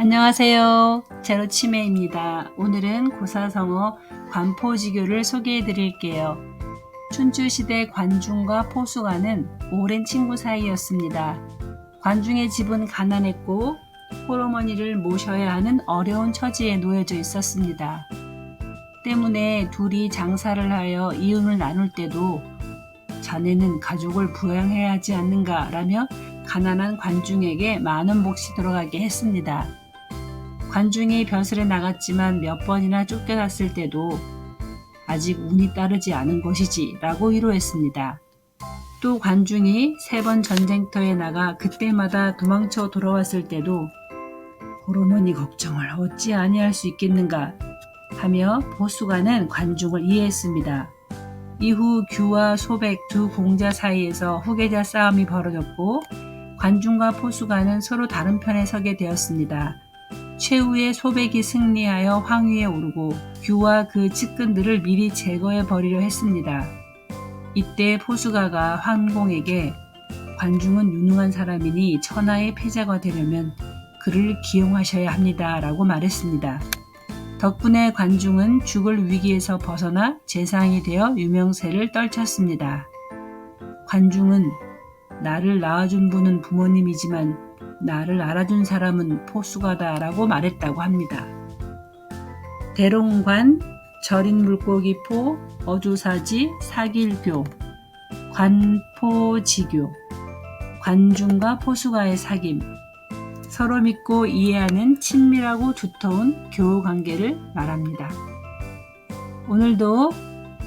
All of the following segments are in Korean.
안녕하세요. 제로치매입니다. 오늘은 고사성어 관포지교를 소개해 드릴게요. 춘추시대 관중과 포수가는 오랜 친구 사이였습니다. 관중의 집은 가난했고 호르머니를 모셔야 하는 어려운 처지에 놓여져 있었습니다. 때문에 둘이 장사를 하여 이윤을 나눌 때도 자네는 가족을 부양해야 하지 않는가 라며 가난한 관중에게 많은 몫이 들어가게 했습니다. 관중이 벼슬에 나갔지만 몇 번이나 쫓겨났을 때도 아직 운이 따르지 않은 것이지 라고 위로했습니다. 또 관중이 세 번 전쟁터에 나가 그때마다 도망쳐 돌아왔을 때도 호르몬이 걱정을 어찌 아니할 수 있겠는가 하며 보수가는 관중을 이해했습니다. 이후 규와 소백 두 공자 사이에서 후계자 싸움이 벌어졌고 관중과 포수가는 서로 다른 편에 서게 되었습니다. 최후의 소백이 승리하여 황위에 오르고 규와 그 측근들을 미리 제거해 버리려 했습니다. 이때 포수가가 황공에게 관중은 유능한 사람이니 천하의 패자가 되려면 그를 기용하셔야 합니다. 라고 말했습니다. 덕분에 관중은 죽을 위기에서 벗어나 재상이 되어 유명세를 떨쳤습니다. 관중은 나를 낳아준 분은 부모님이지만 나를 알아준 사람은 포수가다라고 말했다고 합니다. 대롱관, 절인 물고기포, 어조사지, 사길교, 관포지교, 관중과 포수가의 사귐, 서로 믿고 이해하는 친밀하고 두터운 교우 관계를 말합니다. 오늘도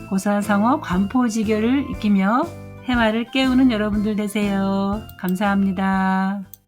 고사성어 관포지교를 익히며 해마를 깨우는 여러분들 되세요. 감사합니다.